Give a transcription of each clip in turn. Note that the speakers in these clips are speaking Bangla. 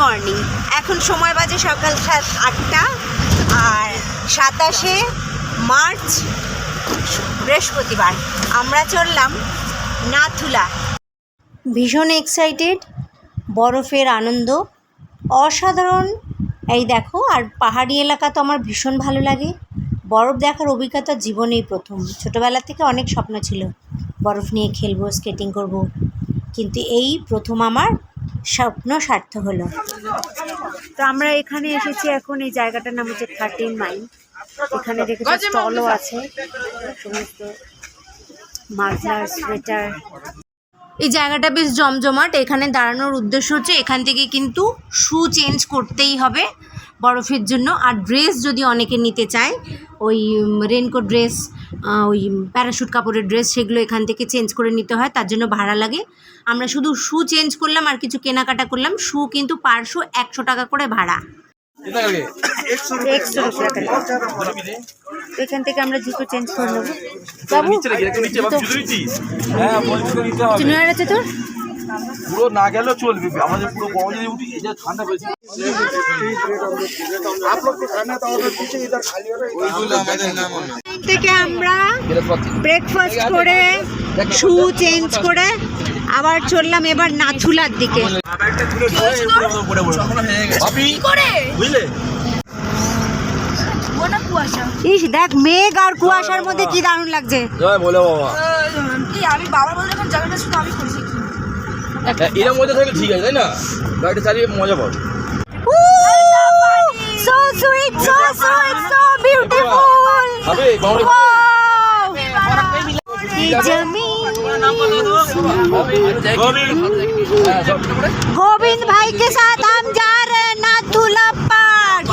মর্নিং এখন সময় বাজে সকাল সাত আটটা আর সাতাশে মার্চ বৃহস্পতিবার। আমরা চললাম নাথুলা। ভীষণ এক্সাইটেড বরফের আনন্দ, অসাধারণ। এই দেখো, আর পাহাড়ি এলাকা তো আমার ভীষণ ভালো লাগে। বরফ দেখার অভিজ্ঞতা জীবনেই প্রথম। ছোটোবেলা থেকে অনেক স্বপ্ন ছিল। বরফ নিয়ে খেলব স্কেটিং করব। কিন্তু এই প্রথম আমার স্বপ্ন স্বার্থ হলো। তো আমরা এখানে এসেছি এখন এই জায়গাটার নাম হচ্ছে থার্টিন মাইল এখানে দেখেছি স্টলও আছে। সমস্ত মাফলার সোয়েটার। এই জায়গাটা বেশ জমজমাট। এখানে দাঁড়ানোর উদ্দেশ্য হচ্ছে এখান থেকে কিন্তু শু চেঞ্জ করতেই হবে। বরফের জন্য। আর ড্রেস যদি অনেকে নিতে চায় ওই রেনকোট ড্রেস ওই প্যারাশুট কাপড়ের ড্রেস সেগুলো এখান থেকে চেঞ্জ করে নিতে হয় তার জন্য ভাড়া লাগে। আমরা শুধু শু চেঞ্জ করলাম আর কিছু কেনাকাটা করলাম শু কিন্তু পার শু একশো টাকা করে ভাড়া। তো এখান থেকে আমরা জুতো চেঞ্জ করে নেব। বাবু জুতো হ্যাঁ বলছি তো নিতে হবে। চিনুয়ার আছে তোর? পুরো না গেলেও চলবে। আমাদের পুরো গরম যদি উঠি এই যে ঠান্ডা বেশি। থেকে আমরা ব্রেকফাস্ট করে শু চেঞ্জ করে আবার চললাম এবার নাথুলার দিকে। বুঝলে? ইস দেখ মেঘ আর কুয়াশার মধ্যে কি দারুণ লাগছে। জয় বলে বাবা। আমি বাবার বলে যখন যাবে না শুধু আমি খুশি। এরকম মধ্যে থাকলে ঠিক আছে তাই না গাড়িটা চালিয়ে মজা পাবো so sweet so sweet so beautiful হবে বাউরি गोविंद भाई के साथ हम जा रहे हैं नाथुला पार्क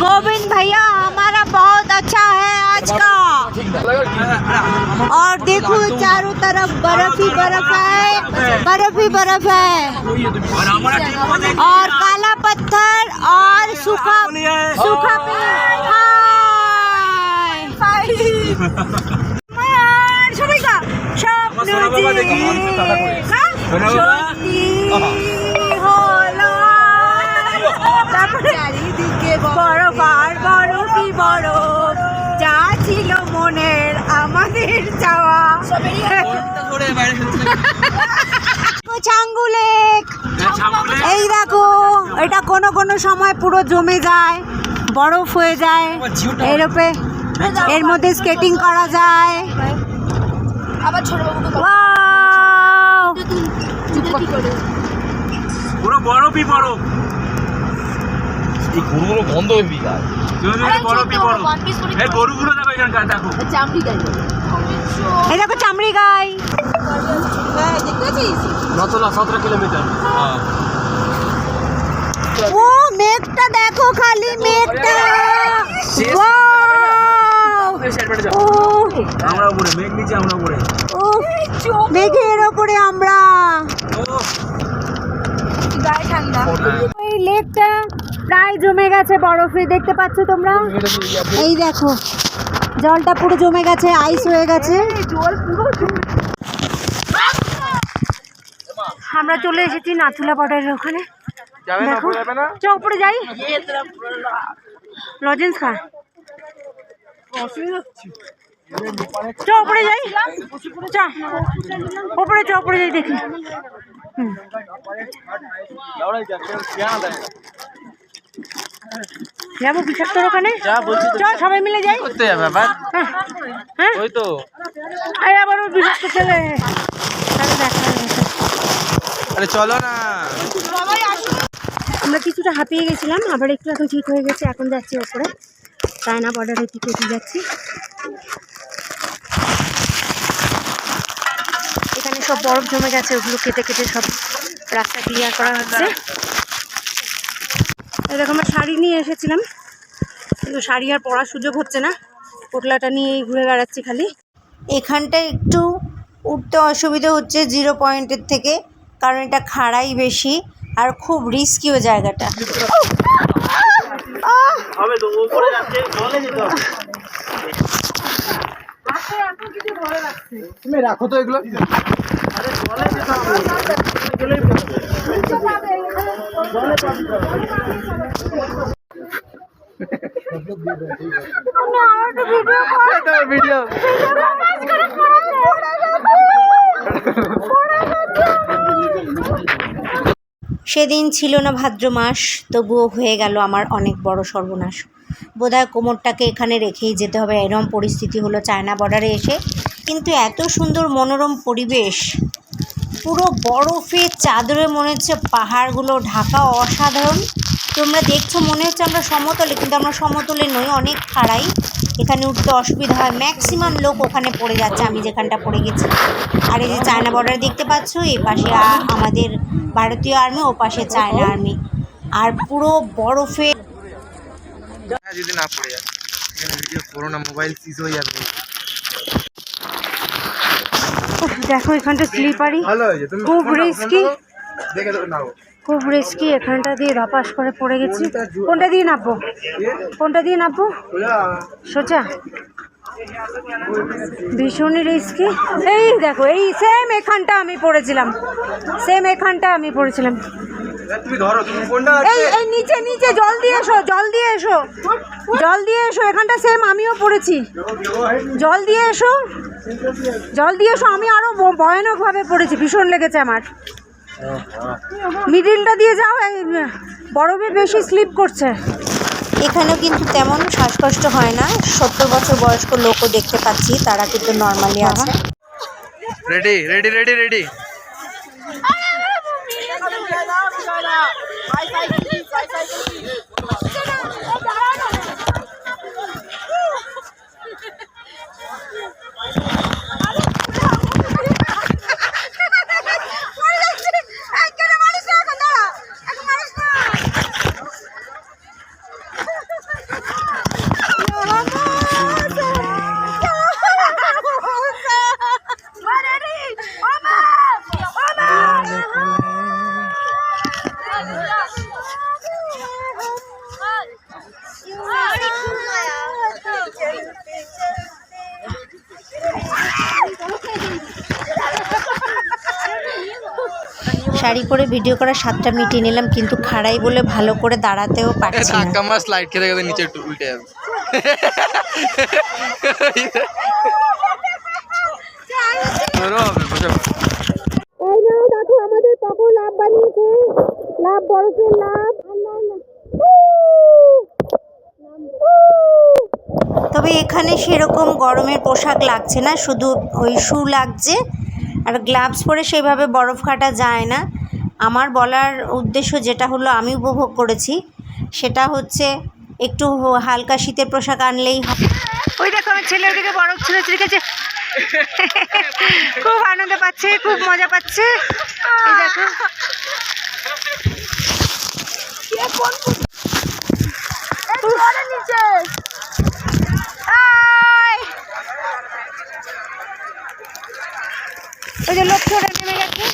गोविंद भैया हमारा बहुत अच्छा है आज का और देखो चारों तरफ बर्फ ही बर्फ है बर्फ ही बर्फ है और काला पत्थर और सूखा सूखा पेड़ हाय আর সবাই গা স্বপ্ন সোনা বাবা দেখো, যে- মানুষের টাকা করে। হ্যাঁ? সোনা বাবা। সত্যি হলো। তারপরে চারিদিকে বরফ আর বরফই বরফ যা ছিল মনের আমাদের চাওয়া। ছাঙ্গু লেক এই দেখো এটা কোনো কোনো সময় পুরো জমে যায় বরফ হয়ে যায়। এরপে এর মধ্যে স্কেটিং করা যায়। আবার ছোট বাবুকে Wow! পুরো বরফই বরফ। গরুগুলো বন্ধ হয়ে এই গরুগুলো দেখো এখানকার দেখো। চামড়ি গাই এই দেখো চামড়ি গাই। হ্যাঁ সতেরো কিলোমিটার। ও মেঘটা দেখো খালি মেঘটা। আমরা উপরে মেঘ নিচে আমরা উপরে। ও মেঘের ওপরে আমরা। গায়ে ঠান্ডা। এই লেকটা প্রায় জমে গেছে বরফে দেখতে পাচ্ছ তোমরা? এই দেখো। জলটা পুরো জমে গেছে আইস হয়ে গেছে। জল পুরো আমরা চলে এসেছি নাথুলা বর্ডারের ওখানে। দেখো চ উপরে যাই। লজেন্স খা। চ উপরে যাই। চ উপরে চ উপরে যাই দেখি। হুম। যাব বিষাক্তর ওখানে চ সবাই মিলে যাই। করতে যাবে ব্যাপার হ্যাঁ হ্যাঁ। ওই তো। আবার ওই বিষাক্ত ছেলে। আরে চলো না। আমরা কিছুটা হাঁপিয়ে গেছিলাম আবার একটু এখন ঠিক হয়ে গেছে এখন যাচ্ছি ওপরে। চায়না বর্ডারের দিকে এগিয়ে যাচ্ছি। এখানে সব বরফ জমে গেছে ওগুলো কেটে কেটে সব রাস্তা ক্লিয়ার করা হচ্ছে। এরকম আমরা শাড়ি নিয়ে এসেছিলাম কিন্তু শাড়ি আর পরার সুযোগ হচ্ছে না। পোটলাটা নিয়েই ঘুরে বেড়াচ্ছি খালি। এখানটা একটু উঠতে অসুবিধা হচ্ছে জিরো পয়েন্টের থেকে কারণ এটা খাড়াই বেশি আর খুব রিস্কিও জায়গাটা। তুমি রাখো তো এগুলো। সেদিন ছিল না ভাদ্র মাস, তবুও হয়ে গেল আমার অনেক বড় সর্বনাশ। বোধহয় কোমরটাকে এখানে রেখেই যেতে হবে। এরম পরিস্থিতি হলো চায়না বর্ডারে এসে। কিন্তু এত সুন্দর মনোরম পরিবেশ পুরো বরফের চাদরে মনে হচ্ছে পাহাড়গুলো, ঢাকা অসাধারণ। তোমরা দেখছ, মনে হচ্ছে আমরা সমতলে, কিন্তু আমরা সমতলে নই, অনেক খাড়াই। এখানে উঠতে অসুবিধা হয়। ম্যাক্সিমাম লোক ওখানে পড়ে যাচ্ছে, আমি যেখানটা পড়ে গেছি। আর এই যে চায়না বর্ডার দেখতে পাচ্ছ এই পাশে আমাদের ভারতীয় আর্মি ও পাশে চায়না আর্মি আর পুরো বরফে যদি না পড়ে যায় ভিডিও মোবাইল সিজ হয়ে যাবে। দেখো এখানটা স্লিপারি খুব নাও। খুব রিস্কি এখানটা দিয়ে ধপাস করে পড়ে গেছি। কোনটা দিয়ে নামবো কোনটা দিয়ে নামবো সোজা। ভীষণই রিস্কি এই দেখো এই সেম এখানটা আমি পড়েছিলাম। সেম এখানটা আমি পড়েছিলাম। তুমি ধরো তুমি কোনটা এই এই নিচে নিচে জল দিয়ে এসো জল দিয়ে এসো। জল দিয়ে এসো এখানটা সেম আমিও পড়েছি। জল দিয়ে এসো। জল দিয়ে এসো আমি আরও ভয়ানকভাবে পড়েছি ভীষণ লেগেছে আমার। মিডিলটা দিয়ে যাও এই বরফে বেশি স্লিপ করছে। এখানেও কিন্তু তেমন শ্বাসকষ্ট হয় না। সত্তর বছর বয়স্ক লোকও দেখতে পাচ্ছি তারা কিন্তু নর্মালি আছে। Ready ready ready ready 开开心心开开 sari পরে ভিডিও করার সাতটা মিটিয়ে নিলাম কিন্তু খাড়াই বলে ভালো করে দাঁড়াতেও পারছি না। ধাক্কা মার স্লাইড খেতে খেতে নিচে উল্টে যাবে। ধরো হবে বোঝো এই নাও দেখো আমাদের পাপড় লাভ বানিয়েছে। লাভ বরফের লাভ। তবে এখানে সেরকম গরমের পোশাক লাগছে না শুধু ওই শু লাগছে। আর গ্লাভস পরে সেভাবে বরফ কাটা যায় না। আমার বলার উদ্দেশ্য যেটা হলো আমি উপভোগ করেছি সেটা হচ্ছে একটু হালকা শীতের পোশাক আনলেই ওই দেখো আমার ছেলে দিকে বরফ ছেলে রেখেছে খুব আনন্দ পাচ্ছে খুব মজা পাচ্ছে। এই দেখো নিচে আয়! ওই যে লোক ছোটে নেমে গেছে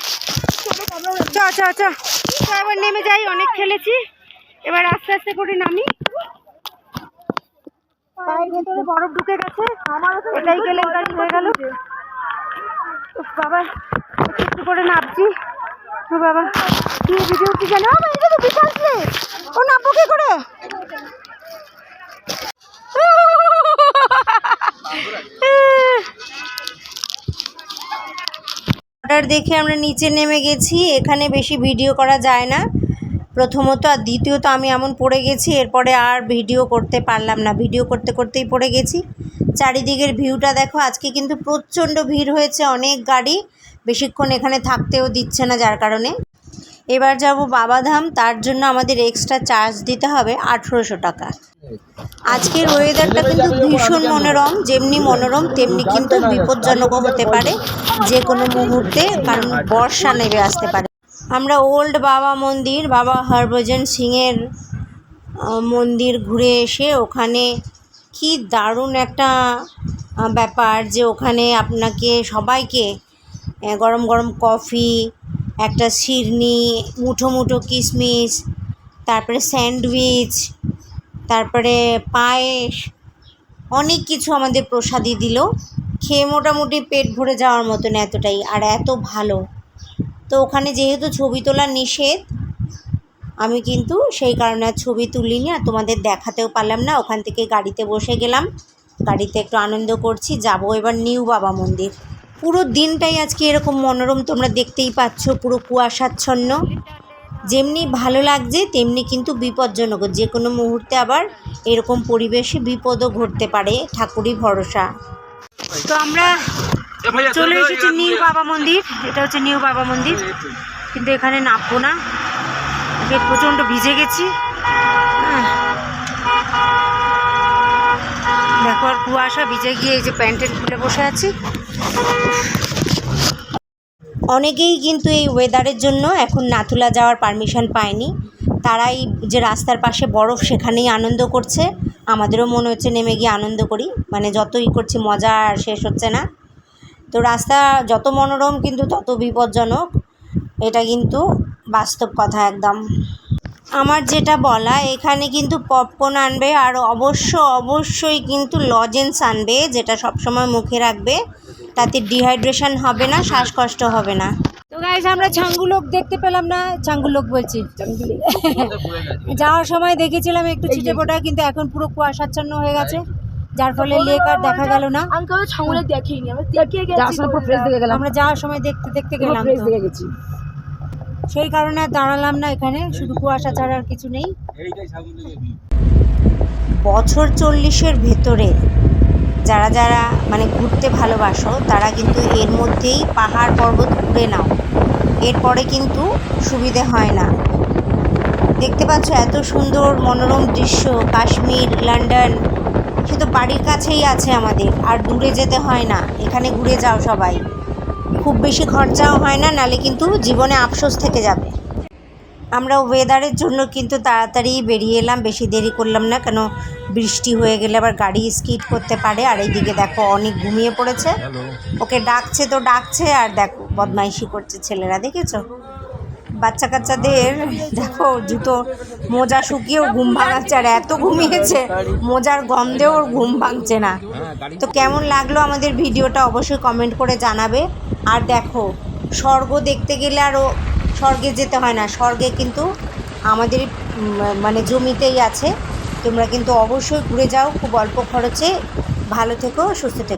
চ চ চ চ, এবার নেমে যাই, অনেক খেলেছি। এবার আস্তে আস্তে করে নামি। বরফ ঢুকে গেছে। এটাই কেলেঙ্কারি হয়ে গেল। বাবা, একটু করে নামছি। ও বাবা, কি ভিডিও কি জানো? ও নামবো কি করে? দেখে আমরা নিচে নেমে গেছি। এখানে বেশি ভিডিও করা যায় না। প্রথমত আর দ্বিতীয়ত আমি এমন পড়ে গেছি, এরপরে আর ভিডিও করতে পারলাম না। ভিডিও করতে করতেই পড়ে গেছি। চারিদিকের ভিউটা দেখো, আজকে কিন্তু প্রচণ্ড ভিড় হয়েছে, অনেক গাড়ি। বেশিক্ষণ এখানে থাকতেও দিচ্ছে না যার কারণে। এবার যাব বাবাধাম, তার জন্য আমাদের এক্সট্রা চার্জ দিতে হবে আঠেরোশো টাকা। আজকের ওয়েদারটা কিন্তু ভীষণ মনোরম, যেমনি মনোরম, তেমনি কিন্তু বিপজ্জনকও হতে পারে যে কোনো মুহূর্তে, কারণ বর্ষা নেমে আসতে পারে। আমরা ওল্ড বাবা মন্দির, বাবা হরভজন সিংয়ের মন্দির ঘুরে এসে ওখানে কি দারুণ একটা ব্যাপার যে ওখানে আপনাকে সবাইকে গরম গরম কফি, একটা শিরনি, মুঠো মুঠো কিশমিশ তারপরে স্যান্ডউইচ, তারপরে পায়েস, অনেক কিছু আমাদের প্রসাদি দিল। খেয়ে মোটামুটি পেট ভরে যাওয়ার মতন এতটাই, আর এত ভালো। তো ওখানে যেহেতু ছবি তোলা নিষেধ, আমি কিন্তু সেই কারণে আর ছবি তুলিনি আর তোমাদের দেখাতেও পারলাম না। ওখান থেকে গাড়িতে বসে গেলাম, গাড়িতে একটু আনন্দ করছি, যাব এবার নিউ বাবা মন্দির। পুরো দিনটাই আজকে এরকম মনোরম, তোমরা দেখতেই পাচ্ছ পুরো কুয়াশাচ্ছন্ন। যেমনি ভালো লাগছে, তেমনি কিন্তু বিপজ্জনক। যে কোনো মুহূর্তে আবার এরকম পরিবেশে বিপদও ঘটতে পারে, ঠাকুরই ভরসা। তো আমরা চলে এসেছি নিউ বাবা মন্দির। এটা হচ্ছে নিউ বাবা মন্দির। কিন্তু এখানে নামবো না। প্রচণ্ড ভিজে গেছি। দেখো আর কুয়াশা ভিজে গিয়ে এই যে প্যান্টের খুলে বসে আছি। অনেকেই কিন্তু এই ওয়েদারের জন্য এখন নাথুলা যাওয়ার পারমিশন পায়নি। তারাই যে রাস্তার পাশে বরফ সেখানেই আনন্দ করছে। আমাদেরও মনে হচ্ছে নেমে গিয়ে আনন্দ করি। মানে যতই করছি মজা আর শেষ হচ্ছে না। তো রাস্তা যত মনোরম কিন্তু তত বিপজ্জনক। এটা কিন্তু বাস্তব কথা একদম। আমার যেটা বলা এখানে কিন্তু পপকর্ন আনবে আর অবশ্য অবশ্যই কিন্তু লজেন্স আনবে যেটা সবসময় মুখে রাখবে। তাতে ডিহাইড্রেশন হবে না শ্বাসকষ্ট হবে না। তো গাইজ আমরা ছাঙ্গুলোক দেখতে পেলাম না। ছাঙ্গুলোক বলছি। যাওয়ার সময় দেখেছিলাম একটু ছিটে কিন্তু এখন পুরো কুয়াশাচ্ছন্ন হয়ে গেছে। যার ফলে লেক আর দেখা গেল না। আমি কাউকে ছাগলে দেখিনি আমি দেখিয়ে গেছি আমরা যাওয়ার সময় দেখতে দেখতে গেলাম। গেছি। সেই কারণে আর দাঁড়ালাম না এখানে শুধু কুয়াশা ছাড়া আর কিছু নেই। বছর চল্লিশের ভেতরে যারা যারা মানে ঘুরতে ভালোবাসো তারা কিন্তু এর মধ্যেই পাহাড় পর্বত ঘুরে নাও। এরপরে কিন্তু সুবিধে হয় না। দেখতে পাচ্ছ এত সুন্দর মনোরম দৃশ্য কাশ্মীর লন্ডন সে তো বাড়ির কাছেই আছে আমাদের আর দূরে যেতে হয় না এখানে ঘুরে যাও সবাই। খুব বেশি খরচাও হয় না নালে কিন্তু জীবনে আফসোস থেকে যাবে। আমরা ওয়েদারের জন্য কিন্তু তাড়াতাড়ি বেরিয়ে এলাম বেশি দেরি করলাম না কেন বৃষ্টি হয়ে গেলে আবার গাড়ি স্কিড করতে পারে আর এইদিকে দেখো অনেক ঘুমিয়ে পড়েছে। ওকে ডাকছে তো ডাকছে আর দেখো বদমাইশি করছে ছেলেরা দেখেছ? বাচ্চা কাচ্চাদের, দেখো, জুতো মোজা শুকিয়েও ঘুম ভাঙাচ্ছে আর এত ঘুমিয়েছে, মোজার গন্ধেও ওর ঘুম ভাঙছে না। তো কেমন লাগল আমাদের ভিডিওটা অবশ্যই কমেন্ট করে জানাবে। আর দেখো, স্বর্গ দেখতে গেলে আরও স্বর্গে যেতে হয় না, স্বর্গে কিন্তু আমাদের মানে জমিতেই আছে। তোমরা কিন্তু অবশ্যই ঘুরে যাও, খুব অল্প খরচে। ভালো থেকো, সুস্থ থেকো।